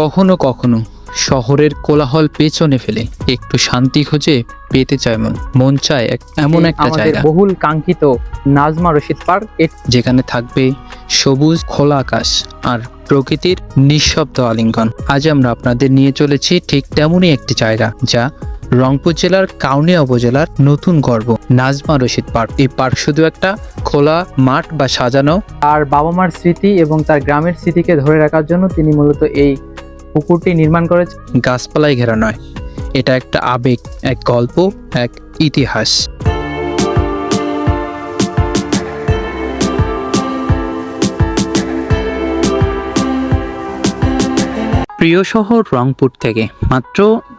কখনো কখনো শহরের কোলাহল পেছনে ফেলে। একটু শান্তি খুঁজে পেতে চায় মন। মন চায় এমন একটা জায়গা। বহুল কাঙ্ক্ষিত নাজমা রশিদ পার্ক। যেখানে থাকবে সবুজ খোলা আকাশ আর প্রকৃতির নিঃশব্দ আলিঙ্গন। আজ আমরা আপনাদের নিয়ে চলেছি ঠিক তেমনই একটি জায়গা যা রংপুর জেলার কাউনিয়া উপজেলার নতুন গর্ব নাজমা রশিদ পার্ক। এই পার্ক শুধু একটা খোলা মাঠ বা সাজানো আর বাবা মার স্মৃতি এবং তার গ্রামের স্মৃতিকে ধরে রাখার জন্য তিনি মূলত এই পুকুরটি নির্মাণ করেছেন গাছপালায় ঘেরা নয়। এটা একটা আবেগ, এক গল্প, এক ইতিহাস। প্রিয় শহর রংপুর থেকে মাত্র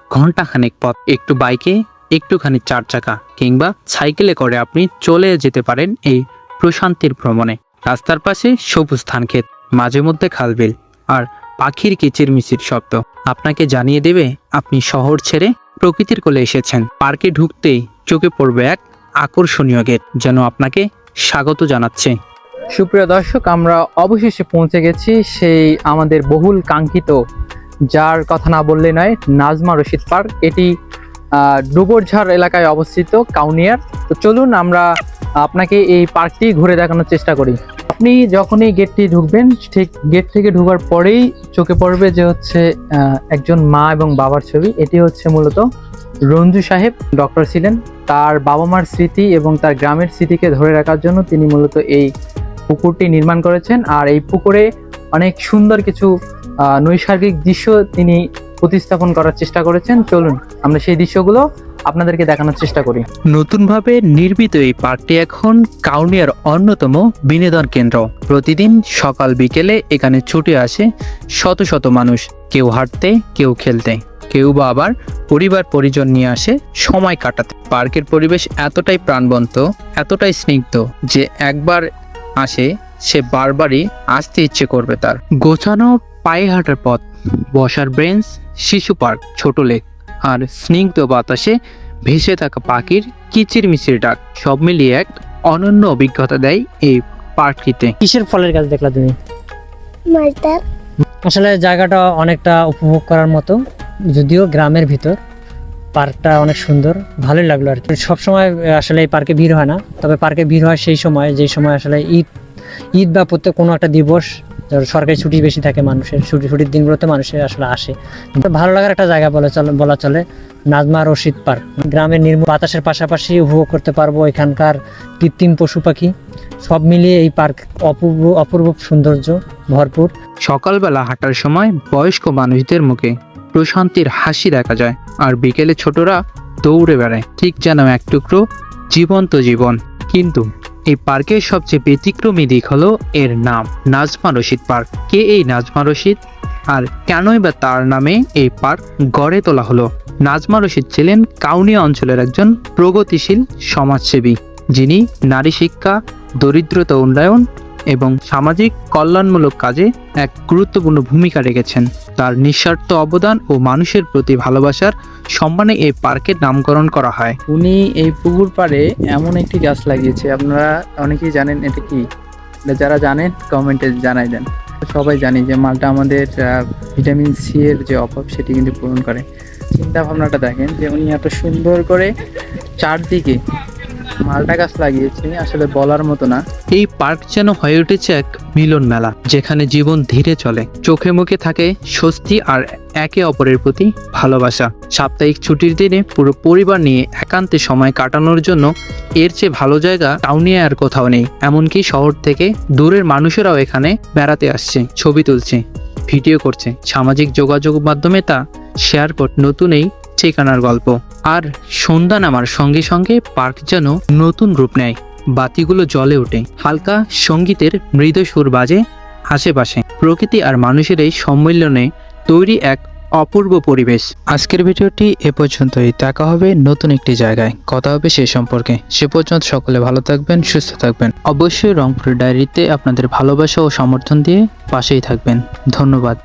ঘন্টাখানেক পথ। একটু বাইকে, একটুখানি চার চাকা, কিংবা সাইকেলে করে আপনি চলে যেতে পারেন এই প্রশান্তির ভ্রমণে। রাস্তার পাশে সবুজ ধান ক্ষেত মাঝে মধ্যে খালবিল আর পাখির কিচিরমিচির শব্দ। আপনাকে জানিয়ে দেবে, আপনি শহর ছেড়ে প্রকৃতির কোলে এসেছেন। পার্কে ঢুকতেই চোখে পড়বে এক আকর্ষণীয় গেট, যেন আপনাকে স্বাগত জানাচ্ছে। সুপ্রিয় দর্শক, আমরা অবশেষে পৌঁছে গেছি সেই আমাদের বহুল কাঙ্ক্ষিত, যার কথা না বললে নয়, নাজমা রশিদ পার্ক। এটি ডুবরঝাড় এলাকায় অবস্থিত কাউনিয়ার। তো চলুন আমরা আপনাকে এই পার্কটি ঘুরে দেখানোর চেষ্টা করি। আপনি যখনই গেটটি ঢুকবেন, ঠিক গেট থেকে ঢোকার পরেই চোখে পড়বে যে হচ্ছে একজন মা এবং বাবার ছবি। এটি হচ্ছে মূলত রঞ্জু সাহেব ডক্টর ছিলেন। তার বাবা মার স্মৃতি এবং তার গ্রামের স্মৃতিকে ধরে রাখার জন্য তিনি মূলত এই পুকুরটি নির্মাণ করেছেন। আর এই পুকুরে অনেক সুন্দর কিছু নৈসর্গিক দৃশ্য তিনি প্রতিস্থাপন করার চেষ্টা করেছেন। চলুন, আমরা সেই দৃশ্যগুলো আপনাদেরকে দেখানোর চেষ্টা করি। নতুনভাবে নির্মিত এই পার্কটি এখন কাউনিয়ার অন্যতম বিনোদন কেন্দ্র। প্রতিদিন সকাল বিকেলে এখানে ছুটে আসে শত শত মানুষ, কেউ হাঁটতে, কেউ খেলতে, কেউ বা আবার পরিবার পরিজন নিয়ে আসে সময় কাটাতে। পার্কের পরিবেশ এতটাই প্রাণবন্ত, এতটাই স্নিগ্ধ যে একবার আসে সে বারবারই আসতে ইচ্ছে করবে তার। গোছানো পায়ে হাঁটার পথ, বসার বেঞ্চ শিশু পার্ক, ছোট লেক আর স্নিগ্ধ বাতাসে ভেসে থাকা পাখির কিচিরমিচির ডাক সব মিলিয়ে এক অনন্য অভিজ্ঞতা দেয় এই পার্কটিতে কিসের ফলের গাছ দেখলা তুমি? আসলে জায়গাটা অনেকটা উপভোগ করার মতো যদিও গ্রামের ভিতর। পার্কটা অনেক সুন্দর ভালোই লাগল আর কি। সবসময় আসলে এই পার্কে ভিড় হয় না তবে পার্কে ভিড় হয় সেই সময় যেই সময় আসলে ঈদ ঈদ বা প্রত্যেক কোনো একটা দিবস সরকারি ছুটি বেশি থাকে মানুষের, ছুটি, ছুটির দিনগুলোতে মানুষের আসলে আসে। তো ভালো লাগার একটা জায়গা বলে চলে, বলা চলে নাজমা রশিদ পার্ক। গ্রামের নির্মল বাতাসের পাশাপাশি উপভোগ করতে পারব এখানকার কৃত্রিম পশু পাখি। সব মিলিয়ে এই পার্ক অপূর্ব অপূর্ব সৌন্দর্য, ভরপুর। সকালবেলা হাঁটার সময় বয়স্ক মানুষদের মুখে প্রশান্তির হাসি দেখা যায় আর বিকেলে ছোটরা দৌড়ে বেড়ায়, ঠিক যেন এক টুকরো জীবন্ত জীবন। কিন্তু এই পার্কের সবচেয়ে ব্যতিক্রমী দিক হলো এর নাম, নাজমা রশিদ পার্ক। কে এই নাজমা রশিদ? আর কেনই বা তার নামে এই পার্ক গড়ে তোলা হলো? নাজমা রশিদ ছিলেন কাউনিয়া অঞ্চলের একজন প্রগতিশীল সমাজসেবী, যিনি নারী শিক্ষা, দরিদ্রতা উন্নয়ন এবং সামাজিক কল্যাণমূলক কাজে এক গুরুত্বপূর্ণ ভূমিকা রেখেছেন। তার নিঃস্বার্থ অবদান ও মানুষের প্রতি ভালোবাসার সম্মানে এই পার্কের নামকরণ করা হয়। উনি এই পুকুর পাড়ে এমন একটি গাছ লাগিয়েছে, আপনারা অনেকেই জানেন এটা কি? যারা জানেন, কমেন্টে জানাই দেন। সবাই জানি যে মালটা আমাদের ভিটামিন সি এর যে অভাব, সেটি কিন্তু পূরণ করে। চিন্তা ভাবনাটা দেখেন যে উনি এত সুন্দর করে চারদিকে মালটা গাছ লাগিয়েছে আসলে বলার মতো না। এই পার্ক যেন হয়ে উঠেছে এক মিলন মেলা, যেখানে জীবন ধীরে চলে। চোখে মুখে থাকে স্বস্তি আর একে অপরের প্রতি ভালোবাসা। সাপ্তাহিক ছুটির দিনে পুরো পরিবার নিয়ে একান্তে সময় কাটানোর জন্য এর চেয়ে ভালো জায়গা টাউনে আর কোথাও নেই। এমনকি শহর থেকে দূরের মানুষেরাও এখানে বেড়াতে আসছে, ছবি তুলছে, ভিডিও করছে। সামাজিক যোগাযোগ মাধ্যমে তা শেয়ার কর নতুন এই ঠিকানার গল্প। আর সন্ধ্যা নামার সঙ্গে সঙ্গে পার্ক যেন নতুন রূপ নেয়। বাতিগুলো জ্বলে ওঠে। হালকা সঙ্গীতের মৃদু সুর বাজে আশেপাশে। প্রকৃতি আর মানুষের এই সম্মিলনে তৈরি এক অপূর্ব পরিবেশ। আজকের ভিডিওটি এ পর্যন্তই। দেখা হবে নতুন একটি জায়গায়। কথা হবে সে সম্পর্কে। সে পর্যন্ত সকলে ভালো থাকবেন, সুস্থ থাকবেন। অবশ্যই রংপুর ডায়েরিতে আপনাদের ভালোবাসা ও সমর্থন দিয়ে পাশেই থাকবেন। ধন্যবাদ।